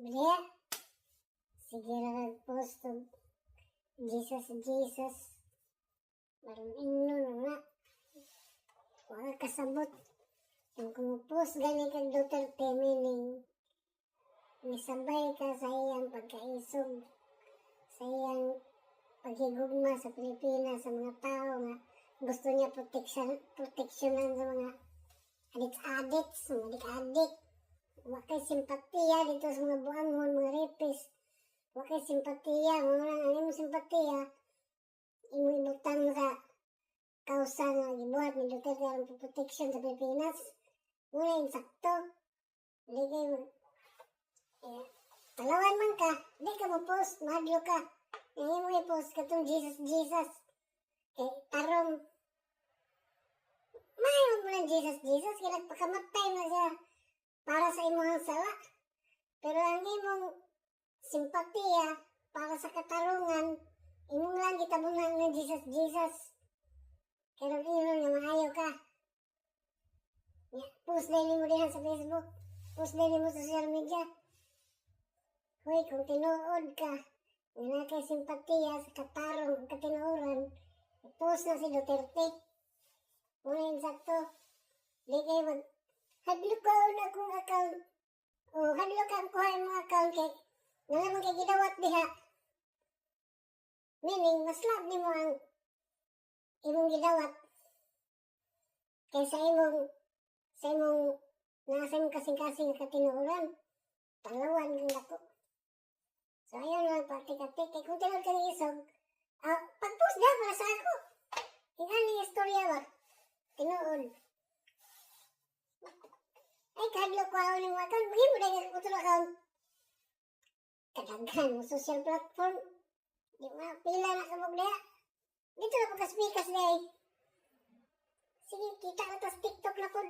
Bria. Sige na nag-post Jesus, Jesus. Barang ino na nga. Wala kasabot. Yung kumupost gani kag Duterte meaning misabay ka sa iyang pagkaisog sa iyang paghigugma sa Pilipinas sa mga tao nga gusto niya protection proteksyonan sa mga adik-adik, mga adik-adik. Wa kay simpatiya dito sa mga buangon, mga rapist. Wa kay simpatiya, mga nang mo simpatiya. Imo ibutang sa kausa nga gibuhat ni Duterte ang protection sa Pilipinas. Muna yung sakto. Hindi kayo eh, talawan man ka, di ka mo post, madlo ka. Hindi mo i-post ka tong Jesus, Jesus. Eh, tarong, mayroon mo ng Jesus, Jesus, kaya nagpakamatay na siya para sa imong sala. Pero ang imong simpatiya para sa katarungan, imong lang gitabunan ng Jesus, Jesus. Kaya ino nga maayo ka. Post daily mo dihan sa Facebook. Post daily mo sa social media. Hoy, kung tinuod ka, nga kay simpatiya sa katarong katinuoran, post na si Duterte. Muna yung sakto. Di kayo mag... Hadlo ka na akong account. O, hadlo ka ang kuha mga account kay... Nalaman kay gidawat diha. Meaning, mas love ni mo ang imong gidawat kaysa imong sa imong nasa imong kasing-kasing katinuoran. Talawan ng dako. So, ayun lang, pati-kati. Kaya kung tinawag ka ni Isog, ah, pag-post na para sa ako. Yung ano istorya ba? Tinuod. Ay, kadlo ko ako ng. Maging mo na yung utol account. Kadaghan mo social platform. Di ba? Pila na kamog na. Dito na pagka-speakers na eh. Sige, kita na tas TikTok na po.